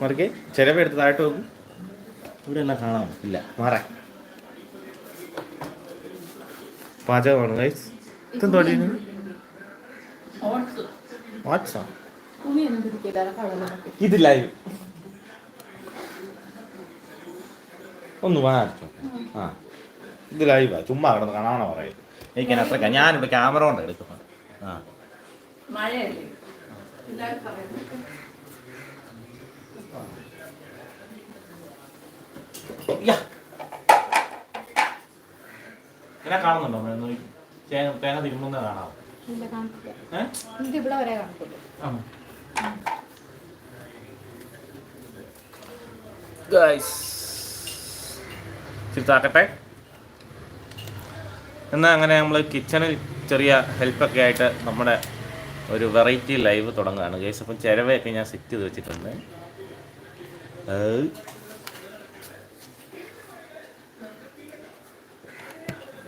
മറിക്ക് ചിലവ് എടുത്ത് താഴോട്ട് നോക്കും ഇവിടെ എന്നാ കാണാം? ഇല്ല. മാറാ. പാചകമാണ് ഗൈസ് ഇതെന്തോ വാട്സാ ഇത് ലൈവ് ഒന്ന് വാങ്ങിച്ചോ ആ. ഇത് ലൈവാ ചുമ്മാ കിടന്ന് കാണാണോ പറയും എനിക്ക് അത്ര ഞാനിവിടെ ക്യാമറ കൊണ്ട് എടുക്കുന്നത് ആ. മഴയല്ലേ എല്ലാവരും പറയുന്നത് യാ. ഇങ്ങനെ കാണുന്നുണ്ടോ? തേങ്ങ തിരുമ്പുന്ന കാണാം ചിത്താക്കട്ടെ എന്നാൽ അങ്ങനെ നമ്മൾ കിച്ചണിൽ ചെറിയ ഹെൽപ്പൊക്കെ ആയിട്ട് നമ്മുടെ ഒരു വെറൈറ്റി ലൈവ് തുടങ്ങുകയാണ്. ഗൈസ് അപ്പം ചിരവയൊക്കെ ഞാൻ സെറ്റ് ചെയ്ത് വെച്ചിട്ടുണ്ട്.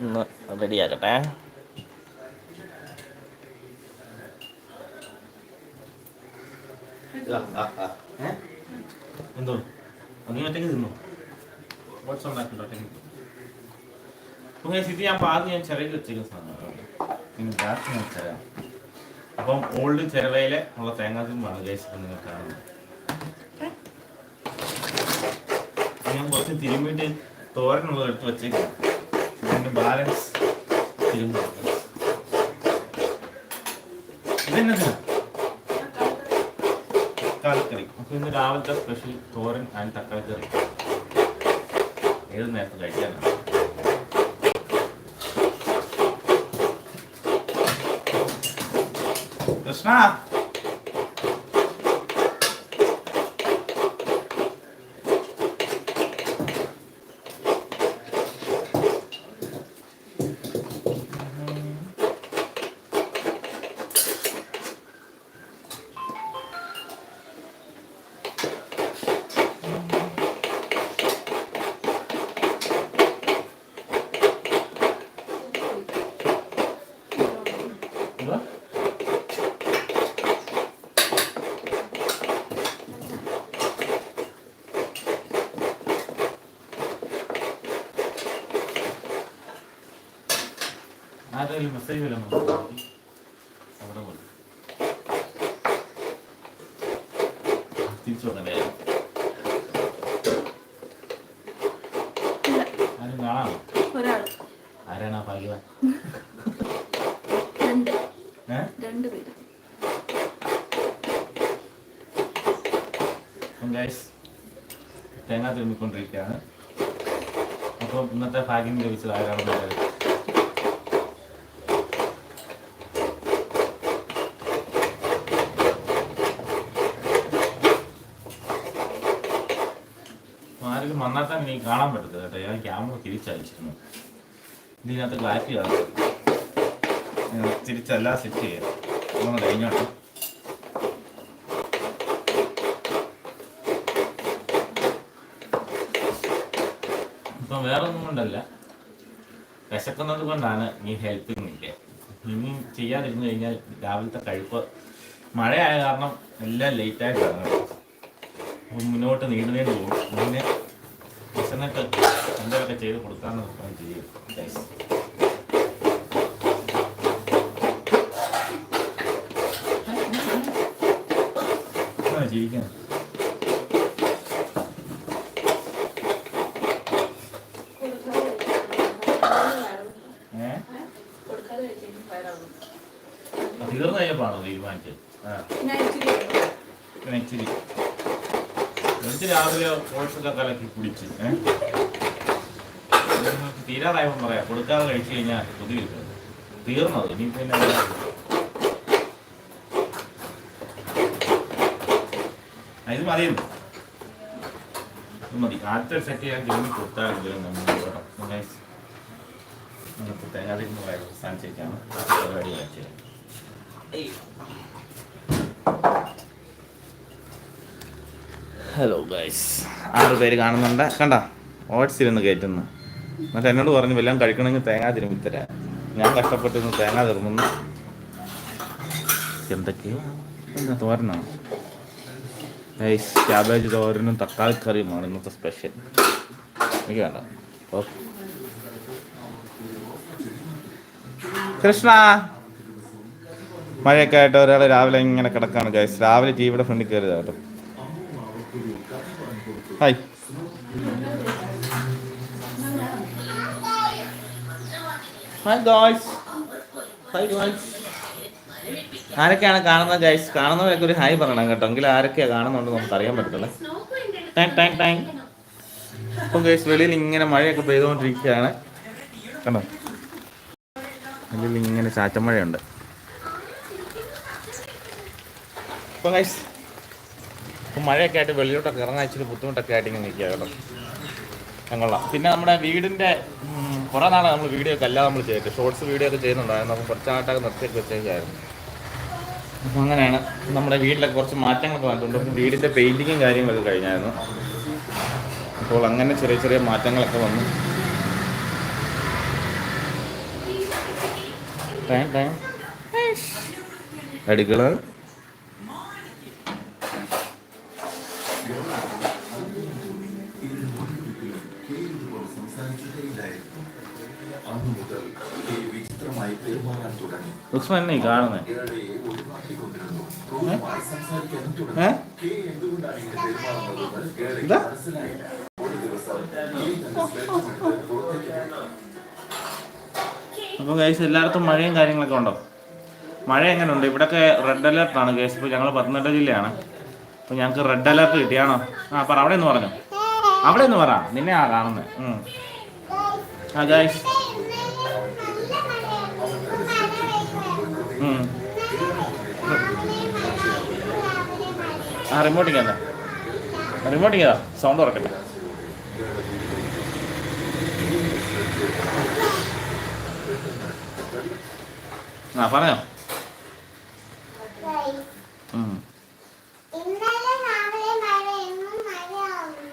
ഒന്ന് റെഡിയാക്കട്ടെ എന്തോ? നീ ഒറ്റയ്ക്ക് തിന്നു വാട്സ് ഉണ്ടാക്കിട്ടോ ഒറ്റയ്ക്ക് ഇത് ഞാൻ പാതി ഞാൻ ചിറകിൽ വെച്ചിരിക്കുന്ന സാധനമാണ്. നിങ്ങൾ ഗ്യാസ് ഞാൻ തരാം അപ്പം ഓൾഡ് ചിരവയിലെ ഉള്ള തേങ്ങാ തിമ്പാണ് ഗൈസ് നിങ്ങൾ കാണുന്നത്. ഞാൻ കുറച്ച് തിരുമ്പിട്ട് തോരനുള്ളത് എടുത്ത് വെച്ചേക്കാം ഇതിന്റെ ബാലൻസ് ഇതെന്നതിനാ തക്കാളി കറി നമുക്ക് ഇന്ന് രാവിലത്തെ സ്പെഷ്യൽ തോരൻ ആൻഡ് തക്കാളി കറി ഏത് നേരത്തെ കഴിക്കാനാണ് കൃഷ്ണ മെസ്സേജ് വല്ലതും? അവിടെ പോയി. തിരിച്ചു വന്നല്ലേ ആരും കാണാമോ? ഒരാൾ ആരാണ് ആ ഭാഗ്യവാൻ? രണ്ട്. രണ്ട് പേര്. ഗൈസ് തേങ്ങ തിരുമ്മിക്കൊണ്ടിരിക്കുകയാണ്. അപ്പം ഇന്നത്തെ ഭാഗ്യം ലഭിച്ചത് ആരാണെന്ന് പറയാം തന്നെ എനിക്ക് കാണാൻ പറ്റത്തില്ല കേട്ടോ. ഞാൻ ക്യാമറ തിരിച്ചയച്ചിരുന്നു. ഇതിനകത്ത് ക്ലാരിറ്റി കാണും തിരിച്ചെല്ലാം സെറ്റ് ചെയ്യാം. ഒന്ന് കഴിഞ്ഞോട്ടെ. ഇപ്പം വേറെ ഒന്നും കൊണ്ടല്ല. വിശക്കുന്നത് കൊണ്ടാണ് നീ ഹെൽപ്പിങ്ങില്ല ഇനി ചെയ്യാതിരുന്നു കഴിഞ്ഞാൽ രാവിലത്തെ കഴിപ്പ് മഴയായ കാരണം എല്ലാം ലേറ്റായിട്ടാണ് മുന്നോട്ട് നീണ്ടു നീണ്ടു പോകും. പിന്നെ വിശന്നിട്ട് എന്തൊക്കെ ചെയ്ത് കൊടുക്കാമെന്ന് ചെയ്യും Guys. ആ, ജീവിക്കണം ഏഹ് കൊടുക്കാതെ കഴിച്ചു വയറാവും തീർന്നു കഴിഞ്ഞപ്പോഴാണോ തീരുമാനിച്ചത് ആ ഞാൻ ഇച്ചിരി പിന്നെ ഇച്ചിരി എനിക്ക് ഓട്സൊക്കെ കലക്കി കുടിച്ച് നിങ്ങൾക്ക് തീരാറായപ്പോൾ പറയാം. കൊടുക്കാതെ കഴിച്ചു കഴിഞ്ഞാൽ കൊതി കിട്ടും തീർന്നത്. ഇനി പിന്നെ ഇത് മതിയുന്നു. ഇത് മതി. ആദ്യത്തെ സെറ്റ് ചെയ്യാൻ ജോലി കൊടുത്താൽ നമ്മൾ നമുക്ക് തേങ്ങാതിരുന്ന് പറയാം അവസാനം ചെയ്യിക്കാണ് പരിപാടി കാണിച്ചു ഹലോ ഗൈസ് ആറ് പേര് കാണുന്നുണ്ട്. കണ്ട? ഓട്സ് ഇരുന്ന് കയറ്റുന്നു. എന്നിട്ട് എന്നോട് പറഞ്ഞു വല്ലതും കഴിക്കണമെങ്കിൽ തേങ്ങ തിരുമ്മിത്തരാ ഞാൻ കഷ്ടപ്പെട്ടിരുന്നു തേങ്ങ തിരുമുന്നു എന്തൊക്കെയോ? എന്താ തോരനോ? ഗൈസ് ക്യാബേജ് തോരനും തക്കാളി കറിയുമാണ് ഇന്നത്തെ സ്പെഷ്യൽ എനിക്ക് വേണ്ട കൃഷ്ണ! മഴയൊക്കെ ആയിട്ട് ഒരാൾ രാവിലെ ഇങ്ങനെ കിടക്കാണ് ഗൈസ് രാവിലെ ടീവിയുടെ ഫ്രണ്ടിൽ കയറിയതാ കേട്ടോ. Hi hi guys hi guys ആരൊക്കെയാണ് കാണുന്നത് ഗൈസ് കാണുന്നവരൊക്കെ ഒരു ഹായ് പറയണം കേട്ടോ. എങ്കിൽ ആരൊക്കെയാണ് കാണുന്നുണ്ട് നമുക്ക് അറിയാൻ പറ്റത്തില്ല. ടാങ് ടാങ് ടാങ് അപ്പൊ ഗൈസ് വെളിയിൽ ഇങ്ങനെ മഴയൊക്കെ പെയ്തുകൊണ്ടിരിക്കുകയാണ്. കണ്ടോ? വെളിയിൽ ഇങ്ങനെ ചാറ്റമഴയുണ്ട് അപ്പം ഗൈസ് ഇപ്പം മഴയൊക്കെ ആയിട്ട് വെളിയിലോട്ടൊക്കെ ഇറങ്ങാൻ ഇച്ചിരി ബുദ്ധിമുട്ടൊക്കെ ആയിട്ട് ഇങ്ങനെ നിൽക്കുക കേട്ടോ. ഞങ്ങളാ പിന്നെ നമ്മുടെ വീടിന്റെ കുറേ നാളെ നമ്മൾ വീഡിയോ ഒക്കെ അല്ലാതെ നമ്മൾ ചെയ്തിട്ട് ഷോർട്സ് വീഡിയോ ഒക്കെ ചെയ്യുന്നുണ്ടായിരുന്നു. അപ്പം കുറച്ച് നാട്ടൊക്കെ നിർത്തിയൊക്കെ വെച്ചേക്കായിരുന്നു. അപ്പം അങ്ങനെയാണ് നമ്മുടെ വീട്ടിലൊക്കെ കുറച്ച് മാറ്റങ്ങളൊക്കെ വന്നിട്ടുണ്ട്. വീടിന്റെ പെയിന്റിങ്ങും കാര്യങ്ങളൊക്കെ കഴിഞ്ഞായിരുന്നു. അപ്പോൾ അങ്ങനെ ചെറിയ ചെറിയ മാറ്റങ്ങളൊക്കെ വന്നു. ടൈം ടൈം അടുക്കള തന്റെ ഈ കാണുന്നത് എന്താ? അപ്പോൾ ഗൈസ് എല്ലായിടത്തും മഴയും കാര്യങ്ങളൊക്കെ ഉണ്ടോ? മഴ എങ്ങനെ ഉണ്ട് ഇവിടെയൊക്കെ റെഡ് അലർട്ട് ആണ് ഗൈസ് ഇപ്പോൾ ഞങ്ങൾ പത്തനംതിട്ട ജില്ലയാണ്. അപ്പോൾ ഞങ്ങൾക്ക് റെഡ് അലർട്ട് കിട്ടിയാണോ? ആ പറ. അവിടെ നിന്ന് പറഞ്ഞു. അവിടെ നിന്ന് പറ. നിന്നെ ആ കാണുന്നത്. ആ ഗൈസ് ഉം. ആ റിമോട്ടിങ് എന്താ റിമോട്ടിങ് ഏതാ സൗണ്ട് തുറക്കട്ടെ ആ പറഞ്ഞോ ഉം. ഇന്നലെ രാവിലെ മഴ ഇന്നും മഴയാവുന്നു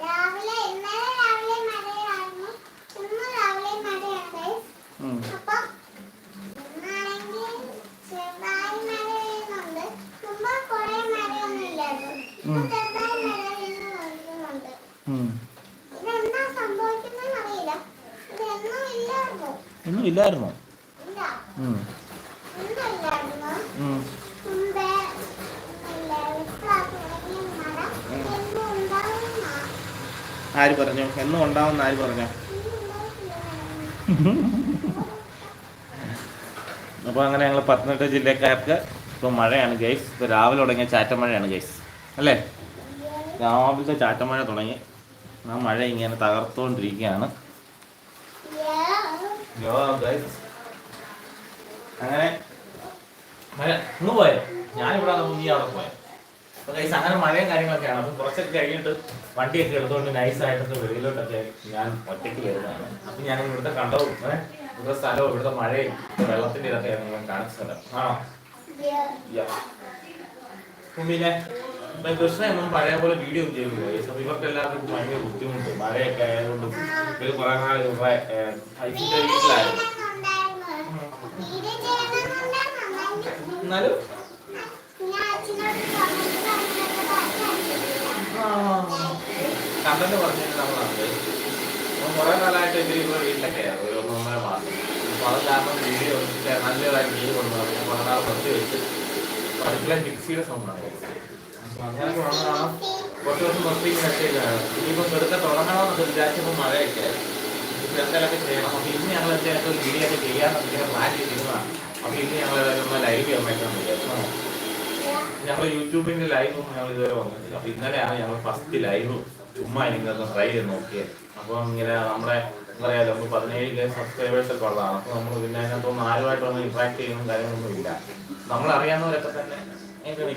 രാവിലെ ഇന്നലെ രാവിലെ മഴയായിരുന്നു ഇന്ന് രാവിലെ മഴയുണ്ട് ഉം. അപ്പൊ ഇന്നാണെങ്കിൽ ചെറുതായി മഴ പെയ്യുന്നുണ്ട് മുമ്പ് കുറെ മഴയൊന്നും ഇല്ലായിരുന്നു ഇപ്പൊ ഉം. ചെറുതായി മഴ പെയ്യുന്നു വരുന്നുണ്ട് ഉം. ഇതെന്താ സംഭവിക്കുന്നതെന്ന് അറിയില്ല ഇതെന്നും ഇല്ലായിരുന്നു ഒന്നും ഇല്ലായിരുന്നോ ഇല്ല ഉം. ഇന്നില്ലായിരുന്നു ഉം. മുമ്പേ ഇല്ല ഇപ്രാവശ്യം മഴ എന്നും ഉണ്ടാവുന്ന ആര് പറഞ്ഞു? എന്നും ആര് പറഞ്ഞു? അപ്പോൾ അങ്ങനെ ഞങ്ങൾ പത്തനംതിട്ട ജില്ലക്കാർക്ക് ഇപ്പോൾ മഴയാണ് ഗൈസ് ഇപ്പോൾ രാവിലെ തുടങ്ങിയ ചാറ്റമഴയാണ് ഗൈസ് അല്ലേ? രാവിലത്തെ ചാറ്റമഴ തുടങ്ങി. ആ മഴ ഇങ്ങനെ തകർത്തുകൊണ്ടിരിക്കുകയാണ്. അങ്ങനെ മഴ ഇന്ന് പോയോ? ഞാനിവിടെ നീ അവിടെ പോയോ? അപ്പോൾ ഗൈസ് അങ്ങനെ മഴയും കാര്യങ്ങളൊക്കെയാണ്. അപ്പോൾ കുറച്ചൊക്കെ കഴിഞ്ഞിട്ട് വണ്ടിയൊക്കെ എടുത്തുകൊണ്ട് നൈസായിട്ടൊക്കെ വെളിയിലോട്ടൊക്കെ ഞാൻ ഒറ്റയ്ക്ക് വരുന്നതാണ്. അപ്പം ഞാൻ ഇവിടുത്തെ കണ്ടവും ഇവിടുത്തെ സ്ഥലവും ഇവിടുത്തെ മഴയും വെള്ളത്തിന്റെ ഇതൊക്കെ തരാം. ആണോ? പിന്നെ? ഇപ്പം കൃഷ്ണ ഒന്നും പഴയ പോലെ വീഡിയോ ഒന്നും ചെയ്തില്ല ഈ അപ്പോൾ ഇവർക്ക് എല്ലാവർക്കും ഭയങ്കര ബുദ്ധിമുട്ട്. മഴയൊക്കെ ആയതുകൊണ്ട് ഇവർ കുറേ നാൾ ഐസിന്റെ വീട്ടിലായിരുന്നു. എന്നാലും? കണ്ടന്റ് പറഞ്ഞിട്ട് നമ്മളാണ് അപ്പം കുറേ കാലമായിട്ട് ഇവർ ഇവിടെ വീട്ടിലൊക്കെ ഒരു ഒന്നൊന്നര മാസം. അപ്പോൾ അത് കാരണം വീഡിയോ നല്ലതായിട്ട് വീഡിയോ കൊണ്ടുവന്നു കുറേ നാൾ നിർത്തി വെച്ച് പഠിക്കാൻ മിക്സിയുടെ സൗണ്ടാണ് കുറച്ച് ദിവസം ഇങ്ങനെ ഇട്ടേക്കാണ് ഇനിയിപ്പോൾ വെറുതെ തുടങ്ങണമെന്നൊക്കെ വിചാരിച്ചപ്പോൾ മഴയൊക്കെ എന്തെങ്കിലുമൊക്കെ ചെയ്യണം അപ്പോൾ ഇന്ന് ഞങ്ങൾ എന്തെങ്കിലും വീഡിയോ ഒക്കെ ചെയ്യാമെന്ന് ഇങ്ങനെ പ്ലാൻ ചെയ്തിരുന്നതാണ് അപ്പോൾ ഇന്ന് ഞങ്ങൾ ഒന്ന് ലൈവ് വന്നേക്കാൻ വിചാരിച്ചു ഞങ്ങൾ ലൈവും ഞങ്ങൾ ഇതുവരെ വന്നിട്ടില്ല അപ്പൊ ഇന്നലെയാണ് ഞങ്ങൾ ഫസ്റ്റ് ലൈവ് ചുമ്മാ ഇങ്ങനെ ട്രൈ ചെയ്ത് നോക്കിയത് അപ്പൊ ഇങ്ങനെ നമ്മുടെ പറയാ നമുക്ക് പതിനേഴ് കെ സബ്സ്ക്രൈബേഴ്സ് ഒക്കെ ഉള്ളതാണ് അപ്പൊ നമ്മൾ പിന്നെ അതിനകത്തൊന്നും ആരുമായിട്ടൊന്നും ഇന്ററാക്ട് ചെയ്യുന്ന കാര്യങ്ങളൊന്നും ഇല്ല നമ്മൾ അറിയാവുന്നവരൊക്കെ തന്നെ ഇപ്പൊ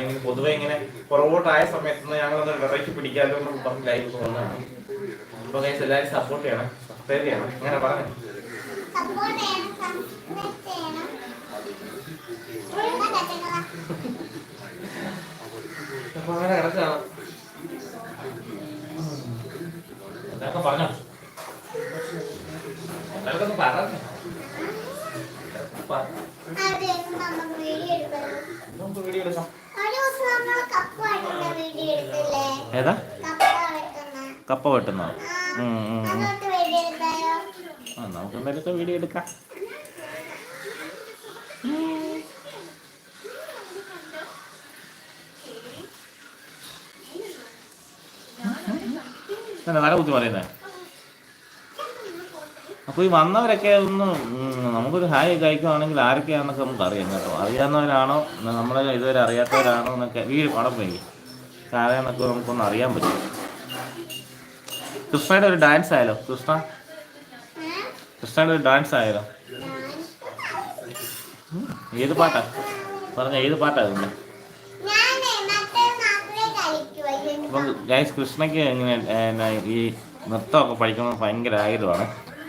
ഇങ്ങനെ പൊതുവെ ഇങ്ങനെ പുറകോട്ടായ സമയത്ത് ഞങ്ങളൊന്ന് വെറൈറ്റി പിടിക്കാതെ പറഞ്ഞ് ലൈവ് തോന്നുന്നതാണ് അപ്പൊ ഗൈസ് എല്ലാവരും സപ്പോർട്ട് ചെയ്യണം സബ്സ്ക്രൈബ് ചെയ്യണം. അങ്ങനെ പറഞ്ഞു? അപ്പൊ അങ്ങനെ കിടക്കാണ് എന്തൊക്കെ പറഞ്ഞോ എന്തൊക്കെ ഒന്ന് പറഞ്ഞു അതെന്നും നമുക്ക് വീഡിയോ എടുക്കണം നമുക്ക് വീഡിയോ എടുക്കാം ഒരു ദിവസം നമ്മൾ കപ്പ് വാങ്ങിക്കുന്ന ഏതാ കപ്പ വെക്കുന്ന കപ്പ വെട്ടുന്നത് ആ നമുക്ക് എന്തായാലും വീഡിയോ എടുക്കാം. നല്ല കുത്തി പറയുന്നേ? അപ്പോൾ ഈ വന്നവരൊക്കെ ഒന്ന് നമുക്കൊരു ഹായ് കഴിക്കുവാണെങ്കിൽ ആരൊക്കെയാണെന്നൊക്കെ നമുക്ക് അറിയാം കേട്ടോ. അറിയാവുന്നവരാണോ? നമ്മളെ ഇതുവരെ അറിയാത്തവരാണോ എന്നൊക്കെ വീട് പടം പോയി കാരണം നമുക്കൊന്ന് അറിയാൻ പറ്റും. കൃഷ്ണയുടെ ഒരു ഡാൻസ് ആയാലോ? കൃഷ്ണ? കൃഷ്ണയുടെ ഒരു ഡാൻസ് ആയാലോ? ഏത് പാട്ടാ? പറഞ്ഞ ഏത് പാട്ടാ ഇതിന്റെ ഗൈസ് കൃഷ്ണയ്ക്ക് ഇങ്ങനെ ഈ നൃത്തമൊക്കെ പഠിക്കണമെന്ന് ഭയങ്കര ആഗ്രഹമാണ്.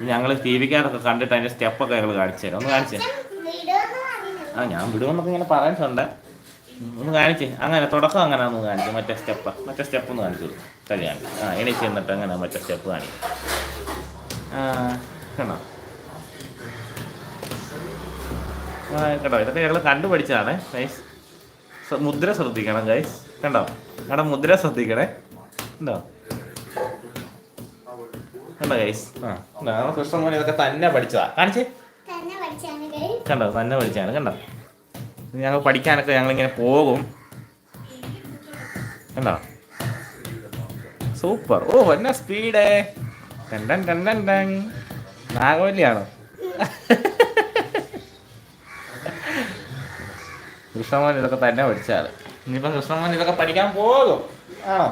ഞങ്ങൾ ടി വിക്കാരൊക്കെ കണ്ടിട്ട് അതിന്റെ സ്റ്റെപ്പൊക്കെ ഞങ്ങൾ കാണിച്ചു തരാം. ഒന്ന് കാണിച്ചു ആ ഞാൻ വിടുമെന്നൊക്കെ ഇങ്ങനെ ഉം, ഒന്ന് കാണിച്ചേ. അങ്ങനെ തുടക്കം അങ്ങനെ ഒന്ന് കാണിച്ചു. മറ്റേ സ്റ്റെപ്പ് മറ്റേ സ്റ്റെപ്പ് ഒന്ന് കാണിച്ചു കളി കാണിച്ചു. ആ എണീച്ച് എന്നിട്ട് അങ്ങനെ മറ്റേ സ്റ്റെപ്പ് കാണിക്കും. ആ കണ്ടോ? കേട്ടോ ഇതൊക്കെ ഞങ്ങൾ കണ്ടുപഠിച്ചതാണ് ഗൈസ് മുദ്ര ശ്രദ്ധിക്കണം ഗൈസ് കണ്ടോ? അവിടെ മുദ്ര ശ്രദ്ധിക്കണേ. കണ്ടോ? കണ്ടോ ഗൈസ് ആ കൃഷ്ണമോൻ ഇതൊക്കെ തന്നെ പഠിച്ചതാ. കാണിച്ചേ? കണ്ടോ? തന്നെ പഠിച്ചാണ് കണ്ടോ? ഞങ്ങൾ പഠിക്കാനൊക്കെ ഞങ്ങളിങ്ങനെ പോകും. കണ്ടോ? സൂപ്പർ. ഓ എന്നാ സ്പീഡ്. ടണ്ടൻ ടണ്ടൻ ടൻ ടൻ നാഗവല്ലിയാണോ? കൃഷ്ണമോൻ ഇതൊക്കെ തന്നെ പഠിച്ചാൽ ഇനിയിപ്പം കൃഷ്ണമോൻ ഇതൊക്കെ പഠിക്കാൻ പോകും. ആണോ.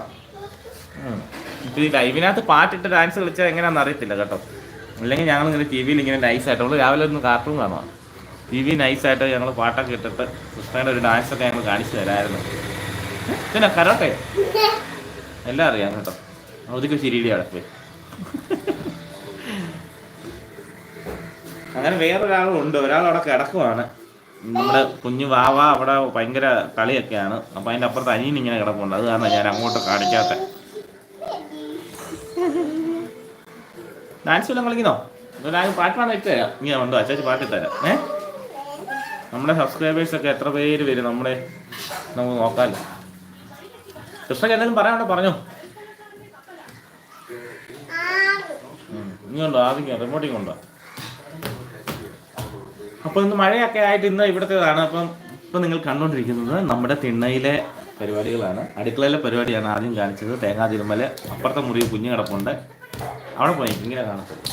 ഇപ്പൊ ഈ ലൈവിനകത്ത് പാട്ടിട്ട് ഡാൻസ് കളിച്ചാൽ എങ്ങനെയാണെന്ന് അറിയത്തില്ല കേട്ടോ. അല്ലെങ്കിൽ ഞങ്ങൾ ഇങ്ങനെ ടി വിയിൽ ഇങ്ങനെ നൈസായിട്ട് നമ്മൾ രാവിലെ ഒന്ന് കാർട്ടൂൺ കാണുക ടി വി നൈസായിട്ട് ഞങ്ങൾ പാട്ടൊക്കെ ഇട്ടിട്ട് കൃഷ്ണയുടെ ഒരു ഡാൻസ് ഒക്കെ ഞങ്ങൾ കാണിച്ചു തരാമായിരുന്നു പിന്നെ കരോട്ടെ? എല്ലാം അറിയാം കേട്ടോ. അവധിക്ക് ചിരിയുടെ അടപ്പേ അങ്ങനെ വേറൊരാളും ഉണ്ട്. ഒരാൾ അവിടെ കിടക്കുവാണ്. നമ്മുടെ കുഞ്ഞു വാവ അവിടെ ഭയങ്കര കളിയൊക്കെയാണ്. അപ്പൊ അതിന്റെ അപ്പുറത്ത് അനിയൻ ഇങ്ങനെ കിടപ്പുണ്ട്. അത് കാരണം ഞാൻ അങ്ങോട്ട് കാണിക്കാത്ത. ഡാൻസ് വല്ലതും കളിക്കുന്നോ? ഞാൻ പാട്ടാണ് ഇട്ടുതരാം ഇങ്ങനെ ഉണ്ടോ അച്ചാച്ചി പാട്ടിട്ടുതരാം ഏഹ് നമ്മുടെ സബ്സ്ക്രൈബേഴ്സ് ഒക്കെ എത്ര പേര് വരും നമ്മുടെ? നമുക്ക് നോക്കാമല്ലോ കൃഷ്ണക്ക് എന്തെങ്കിലും പറയാനുണ്ടോ? പറഞ്ഞോ. ഇങ്ങോട്ടോ ആദ്യം റിമോട്ടിങ് ഉണ്ടോ അപ്പോൾ ഇന്ന് മഴയൊക്കെ ആയിട്ട് ഇന്ന് ഇവിടുത്തേതാണ്. അപ്പം ഇപ്പം നിങ്ങൾ കണ്ടുകൊണ്ടിരിക്കുന്നത് നമ്മുടെ തിണ്ണയിലെ പരിപാടികളാണ്. അടുക്കളയിലെ പരിപാടിയാണ് ആദ്യം കാണിച്ചത്. തേങ്ങാ തിരുമല അപ്പുറത്തെ മുറി കുഞ്ഞു കിടപ്പുണ്ട് അവിടെ പോയി ഇങ്ങനെ കാണത്തുള്ളൂ.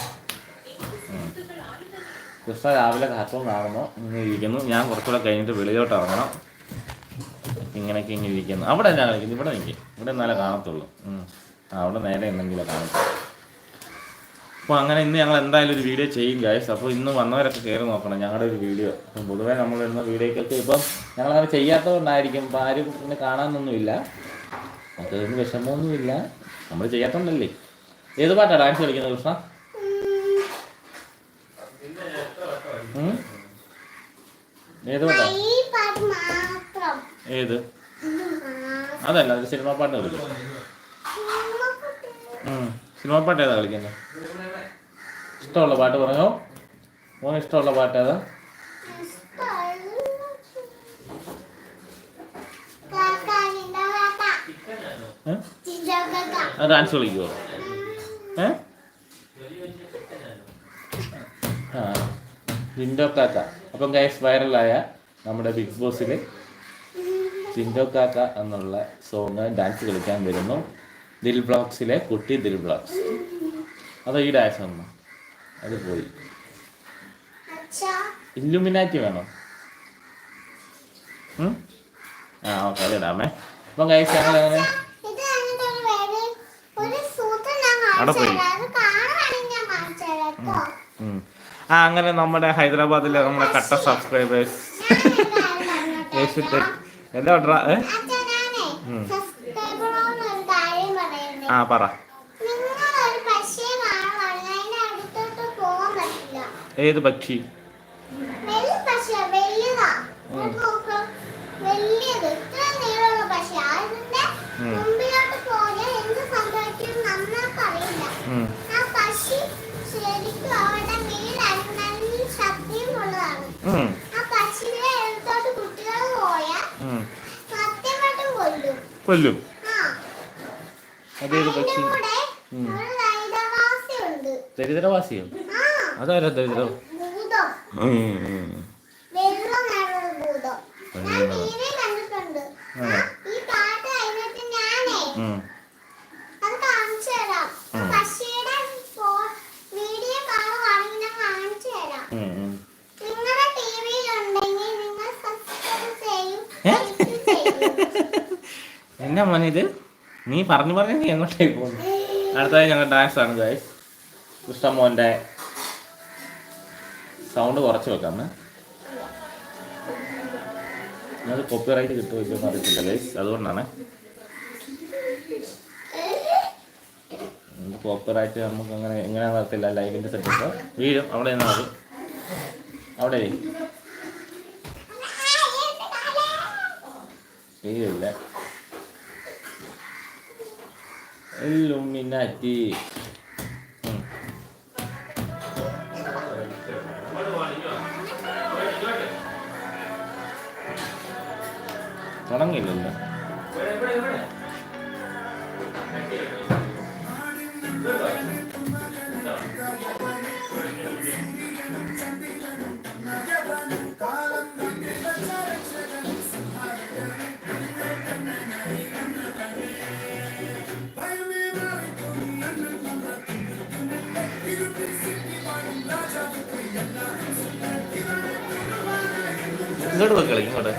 കൃഷ്ണ രാവിലെ കാർട്ടൂൺ കാണുന്നു ഇങ്ങനെ ഇരിക്കുന്നു. ഞാൻ കുറച്ചുകൂടെ കഴിഞ്ഞിട്ട് വെളിയിലോട്ട് ഇറങ്ങണം. ഇങ്ങനെയൊക്കെ ഇങ്ങനെ ഇരിക്കുന്നു. അവിടെ എന്നാ കളിക്കുന്നു ഇവിടെ നിൽക്കും ഇവിടെ എന്നാലേ കാണത്തുള്ളൂ. അവിടെ നേരെ എന്തെങ്കിലും കാണത്തുള്ളൂ അപ്പോൾ അങ്ങനെ ഇന്ന് ഞങ്ങൾ എന്തായാലും ഒരു വീഡിയോ ചെയ്യും ഗായ്സ് അപ്പോൾ ഇന്ന് വന്നവരൊക്കെ കയറി നോക്കണം. ഞങ്ങളുടെ ഒരു വീഡിയോ അപ്പം പൊതുവേ നമ്മൾ ഇടുന്ന വീഡിയോക്കൊക്കെ ഇപ്പം ഞങ്ങൾ അങ്ങനെ ചെയ്യാത്തതുകൊണ്ടായിരിക്കും. ഇപ്പം ആരും ഇങ്ങനെ കാണാനൊന്നുമില്ല നമുക്ക് ഇതിന് വിഷമമൊന്നുമില്ല നമ്മൾ ചെയ്യാത്തതുകൊണ്ടല്ലേ ഏത് പാട്ടാണ് ഡാൻസ് കളിക്കുന്നത് കൃഷ്ണ ഉം? ഏത് പാട്ടാ ഏത്? അതല്ല അത് സിനിമ പാട്ട് കളിക്കും. സിനിമാ പാട്ട് ഏതാ കളിക്കുന്നത് ഇഷ്ടമുള്ള പാട്ട് പറഞ്ഞോ? മോന് ഇഷ്ടമുള്ള പാട്ട് ഏതാ? ഡാൻസ് കളിക്കുമോ ഏ ആ ജിൻഡോ കാക്ക. അപ്പം ഗൈസ് വൈറലായ നമ്മുടെ ബിഗ് ബോസിൽ ജിൻഡോ കാക്ക എന്നുള്ള സോങ് ഡാൻസ് കളിക്കാൻ വരുന്നു. ദിൽ ബ്ലോക്സിലെ കുട്ടി ദിൽ ബ്ലോക്സ് അതോ ഈ ഡാൻസ് വന്നു അത് പോയി. അച്ഛാ, ഇല്ലുമിനാറ്റി വേണോ? ആ ഓക്കെ അത് ഇടാമേ. അപ്പം ഗൈസ് ഞങ്ങൾ അങ്ങനെ അവിടെ പോയി. ആ അങ്ങനെ നമ്മുടെ ഹൈദരാബാദിലെ നമ്മുടെ കട്ട സബ്സ്ക്രൈബേഴ്സ്. എന്താ ഓർഡറാ ഏ? അച്ഛാ, ഞാനേ ഉം. കൊല്ലും. അതേത് പക്ഷി. ദരിദ്രവാസിയോ? അതാരാ ദരിദ്രം. വെള്ള നിറമുള്ള ഭൂതം. ഞാൻ വെള്ള. TV യിൽ കണ്ടിട്ടുണ്ട്. ആണോ? ഈ പാട്ട് കഴിഞ്ഞിട്ട് ഞാനേ ഉം. അത് കാണിച്ചു തരാം. ആ ഉം. പക്ഷിയുടെ ഫോ- വീഡിയോ കാണുവാണെങ്കിൽ ഞാൻ കാണിച്ചു തരാം. ഉം, ഉം. നിങ്ങളുടെ ടിവിയിൽ ഉണ്ടെങ്കിൽ നിങ്ങൾ സബ്സ്ക്രൈബ് ചെയ്യും ഏ? like ചെയ്യും. എന്നാ മോനെ ഇത്? നീ പറഞ്ഞു പറഞ്ഞ നീ എങ്ങോട്ടേക്ക് പോകുന്നു അടുത്തതായി ഞങ്ങൾ ഡാൻസ് ആണ് ഗൈസ് കൃഷ്ണ മോന്റെ സൗണ്ട് കുറച്ച് വെക്കാം അത് കോപ്പിറൈറ്റ് കിട്ടുമോ ഇല്ലെന്ന് അറിയത്തില്ല ഗൈസ് അതുകൊണ്ടാണ്. കോപ്പിറൈറ്റ് നമുക്ക് അങ്ങനെ എങ്ങനെ നടത്തില്ല ലൈവിന്റെ സെറ്റപ്പ് വീഴും അവിടെ നിന്ന് മതി. അവിടെ ഇരി. വീഴില്ല ഇല്ലുമിനാറ്റി ഉം. തുടങ്ങിയില്ലല്ലോ ഇങ്ങോട്ട് വെക്കളി ഇങ്ങോട്ട്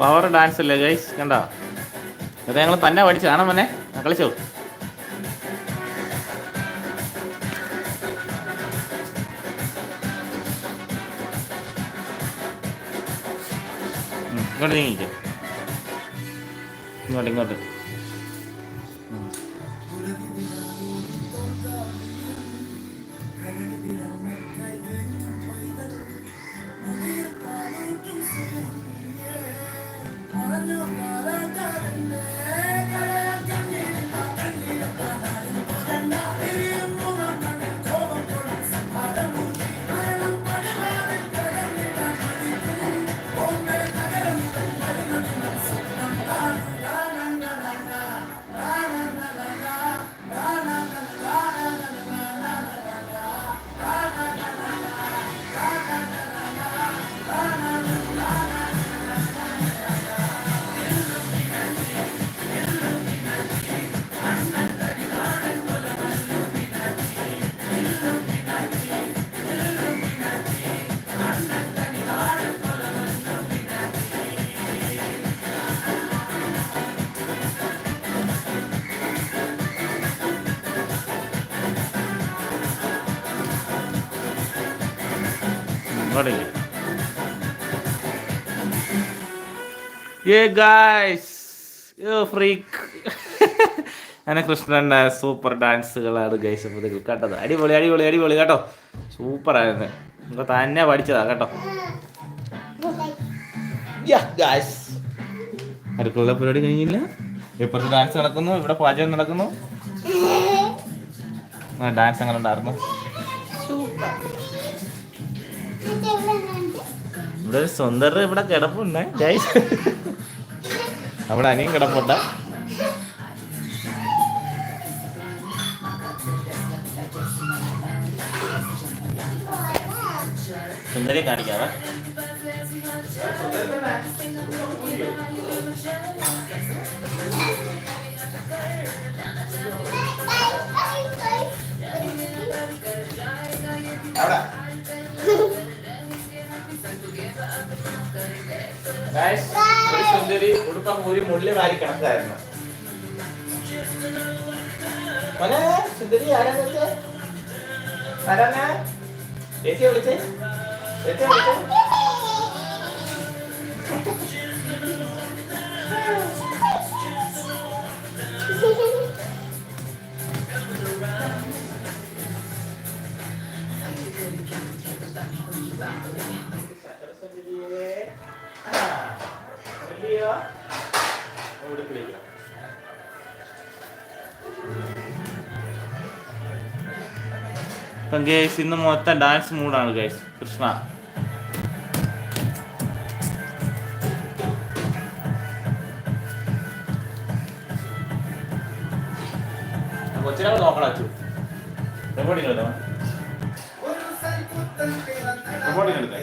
പവർ ഡാൻസ് അല്ലേ ഗൈസ് കണ്ടോ? അത് ഞങ്ങൾ തന്നെ പഠിച്ചതാണ് മോനെ. കളിച്ചോ. ഇങ്ങോട്ട് നീങ്ങിക്കോ ഇങ്ങോട്ട് ഇങ്ങോട്ട്. ഇങ്ങോട്ടേക്ക് ഏ ഗായ്സ് ഫ്രീക്ക് അങ്ങനെ കൃഷ്ണന്റെ സൂപ്പർ ഡാൻസുകളാണ് ഗൈസ് അപ്പോൾ കേട്ടത് അടിപൊളി അടിപൊളി അടിപൊളി കേട്ടോ. സൂപ്പർ സൂപ്പറായിരുന്നു നിങ്ങൾ തന്നെ പഠിച്ചതാ കേട്ടോ. ഗായ്സ് അടുക്കള പരിപാടി കഴിഞ്ഞില്ല? ഇപ്പുറത്ത് ഡാൻസ് നടക്കുന്നു ഇവിടെ പാചകം നടക്കുന്നു. ഡാൻസ് അങ്ങനെ ഉണ്ടായിരുന്നു ഇവിടെ ഒരു സുന്ദർ ഇവിടെ കിടപ്പുണ്ട്. നമ്മുടെ അനിയും കിടപ്പുണ്ട. സുന്ദരി കാണിക്കാവേ. ഒരു സുന്ദരി ഉടുപ്പൊക്കെ ഊരി മുള്ളിൽ വാരി കിടക്കായിരുന്നു മോനെ, സുന്ദരി ആരാ വിളിച്ചേ? ആരാണ്? ചേച്ചിയെ വിളിച്ചേ? ചേച്ചിയെ വിളിച്ചേ? സുന്ദരിയേ. ഉടുപ്പിലിരിക്കണം. ഇപ്പം ഗൈസ് ഇന്ന് മൊത്തം ഡാൻസ് മൂഡാണ് ഗൈസ് കൃഷ്ണ. കൊച്ചിനെ നോക്കണം അച്ചു. റെക്കോർഡിംഗ് എടുത്തോ? റെക്കോർഡിംഗ് എടുത്തേ?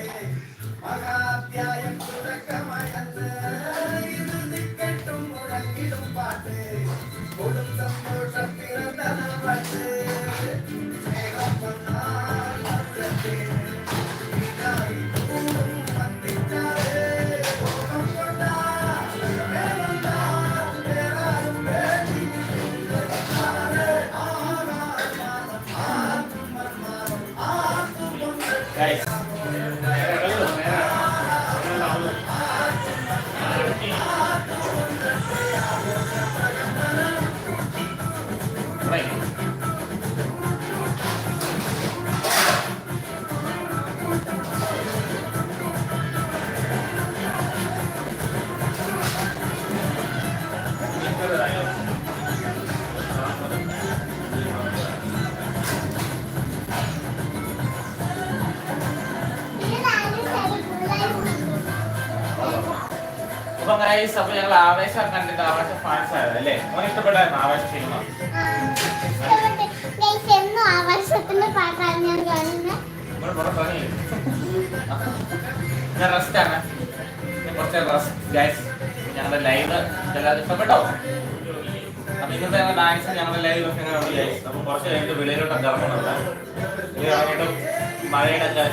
Guys, അപ്പൊ ഞങ്ങൾ ആവേശം കണ്ടിട്ട് ആവേശം ഫാൻസ് ആയത് അല്ലേ? മോൻ ഇഷ്ടപ്പെട്ടായിരുന്നു ആവേശം സിനിമ ഞാൻ റെസ്റ്റ് ആണ്. കുറച്ച് റെസ്റ്റ് ഗൈസ് ഞങ്ങളുടെ ലൈവ് എല്ലാവരും ഇഷ്ടപ്പെട്ടോ? അപ്പൊ ഇന്നത്തെ ഞങ്ങളുടെ ഡാൻസ് ഞങ്ങളുടെ ലൈവ് ഒക്കെ ഗൈസ് അപ്പൊ കുറച്ച് കഴിഞ്ഞിട്ട് വെളിയിലോട്ടൊക്കെ ഇറങ്ങണം മഴയുടെ ഒക്കെ